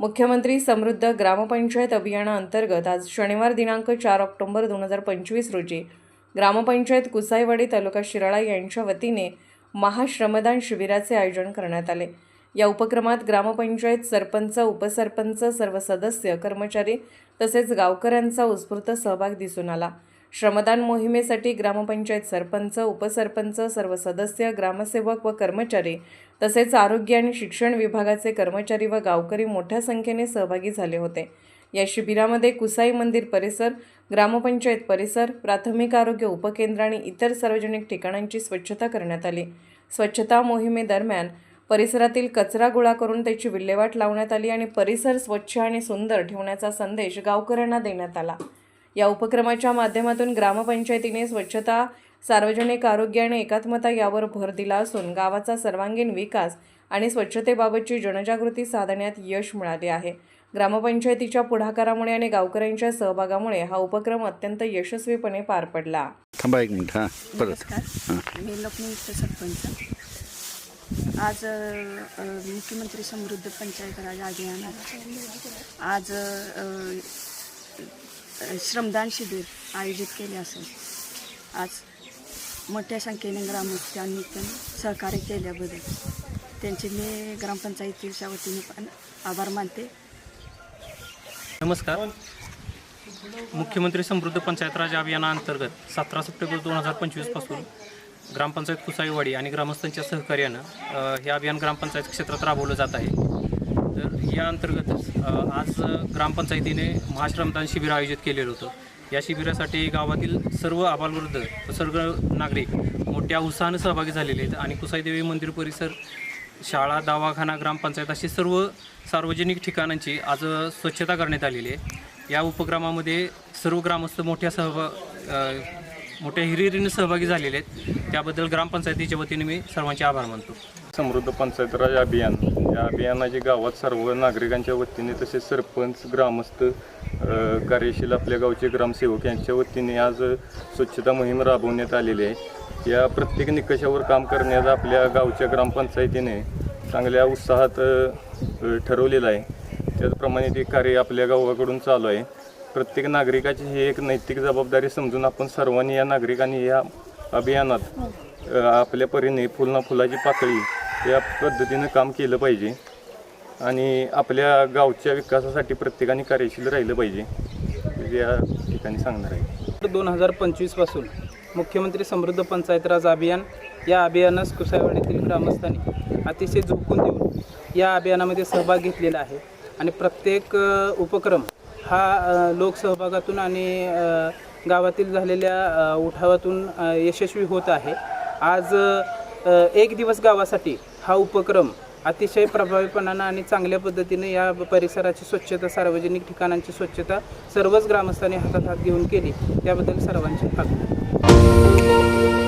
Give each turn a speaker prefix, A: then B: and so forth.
A: मुख्यमंत्री समृद्ध ग्रामपंचायत अभियानाअंतर्गत आज शनिवार दिनांक चार ऑक्टोबर दोन हजार पंचवीस रोजी ग्रामपंचायत कुसाईवाडी तालुका शिराळा यांच्या वतीने महाश्रमदान शिबिराचे आयोजन करण्यात आले. या उपक्रमात ग्रामपंचायत सरपंच उपसरपंच सर्व सदस्य कर्मचारी तसेच गावकऱ्यांचा उत्स्फूर्त सहभाग दिसून आला. श्रमदान मोहिमेसाठी ग्रामपंचायत सरपंच उपसरपंच सर्व सदस्य ग्रामसेवक व कर्मचारी तसेच आरोग्य आणि शिक्षण विभागाचे कर्मचारी व गावकरी मोठ्या संख्येने सहभागी झाले होते. या शिबिरामध्ये कुसाई मंदिर परिसर ग्रामपंचायत परिसर प्राथमिक आरोग्य उपकेंद्र आणि इतर सार्वजनिक ठिकाणांची स्वच्छता करण्यात आली. स्वच्छता मोहिमेदरम्यान परिसरातील कचरा गोळा करून त्याची विल्हेवाट लावण्यात आली आणि परिसर स्वच्छ आणि सुंदर ठेवण्याचा संदेश गावकऱ्यांना देण्यात आला. या उपक्रमाच्या माध्यमातून ग्रामपंचायतीने स्वच्छता सार्वजनिक आरोग्य आणि एकात्मता यावर भर दिला असून गावाचा सर्वांगीण विकास आणि स्वच्छतेबाबतची जनजागृती साधण्यात यश मिळाले आहे. ग्रामपंचायतीच्या पुढाकारामुळे आणि गावकऱ्यांच्या सहभागामुळे हा उपक्रम अत्यंत यशस्वीपणे पार पडला.
B: थांबा एक मिनिट हां परत.
C: नमस्कार. मी लोकनियुक्त सरपंच. आज अ, मुख्यमंत्री समृद्ध पंचायत राज अभियानात आज अ, श्रमदान शिबिर आयोजित केले असेल. आज मोठ्या संख्येने ग्रामस्थांनी पण सहकार्य केल्याबद्दल त्यांचे मी ग्रामपंचायतीच्या वतीने पण आभार मानते.
D: नमस्कार. मुख्यमंत्री समृद्ध पंचायत राज अभियानाअंतर्गत सतरा सप्टेंबर दोन हजार पंचवीसपासून ग्रामपंचायत कुसाईवाडी आणि ग्रामस्थांच्या सहकार्यानं हे अभियान ग्रामपंचायत क्षेत्रात राबवलं जात आहे. तर या अंतर्गतच आज ग्रामपंचायतीने महाश्रमदान शिबिर आयोजित केलेलं होतं. या शिबिरासाठी गावातील सर्व आबालवृद्ध व सर्व नागरिक मोठ्या उत्साहानं सहभागी झालेले आहेत आणि कुसाईदेवी मंदिर परिसर शाळा दवाखाना ग्रामपंचायत अशी सर्व सार्वजनिक ठिकाणांची आज स्वच्छता करण्यात आलेली आहे. या उपक्रमामध्ये सर्व ग्रामस्थ मोठ्या सहभाग मोठ्या हिरिरीने सहभागी झालेले आहेत. त्याबद्दल ग्रामपंचायतीच्या वतीने मी सर्वांचे आभार मानतो.
E: समृद्ध पंचायत राज अभियान. या अभियानाचे गावात सर्व नागरिकांच्या वतीने तसेच सरपंच ग्रामस्थ कार्यशील आपल्या गावचे ग्रामसेवक यांच्या वतीने आज स्वच्छता मोहीम राबवण्यात आलेली आहे. या प्रत्येक निकषावर काम करण्याचा आपल्या गावच्या ग्रामपंचायतीने चांगल्या उत्साहात ठरवलेलं आहे. त्याचप्रमाणे ते कार्य आपल्या गावाकडून चालू आहे. प्रत्येक नागरिकाची ही एक नैतिक जबाबदारी समजून आपण सर्वांनी या नागरिकांनी या अभियानात आपल्या परीने फुल ना फुलाची पातळी या पद्धतीनं काम केलं पाहिजे. आणि आपल्या गावच्या विकासासाठी प्रत्येकाने कार्यशील राहिलं पाहिजे. या ठिकाणी सांगणार आहे.
F: दोन हजार पंचवीसपासून मुख्यमंत्री समृद्ध पंचायत राज अभियान या अभियानास कुसायवाडीतील ग्रामस्थांनी अतिशय झोकून देऊन या अभियानामध्ये सहभाग घेतलेला आहे. आणि प्रत्येक उपक्रम हा लोकसहभागातून आणि गावातील झालेल्या उठावातून यशस्वी होत आहे. आज एक दिवस गावासाठी हा उपक्रम अतिशय प्रभावीपणानं आणि चांगल्या पद्धतीने या परिसराची स्वच्छता सार्वजनिक ठिकाणांची स्वच्छता सर्वच ग्रामस्थांनी हातात हात घेऊन केली. त्याबद्दल सर्वांचे आभार.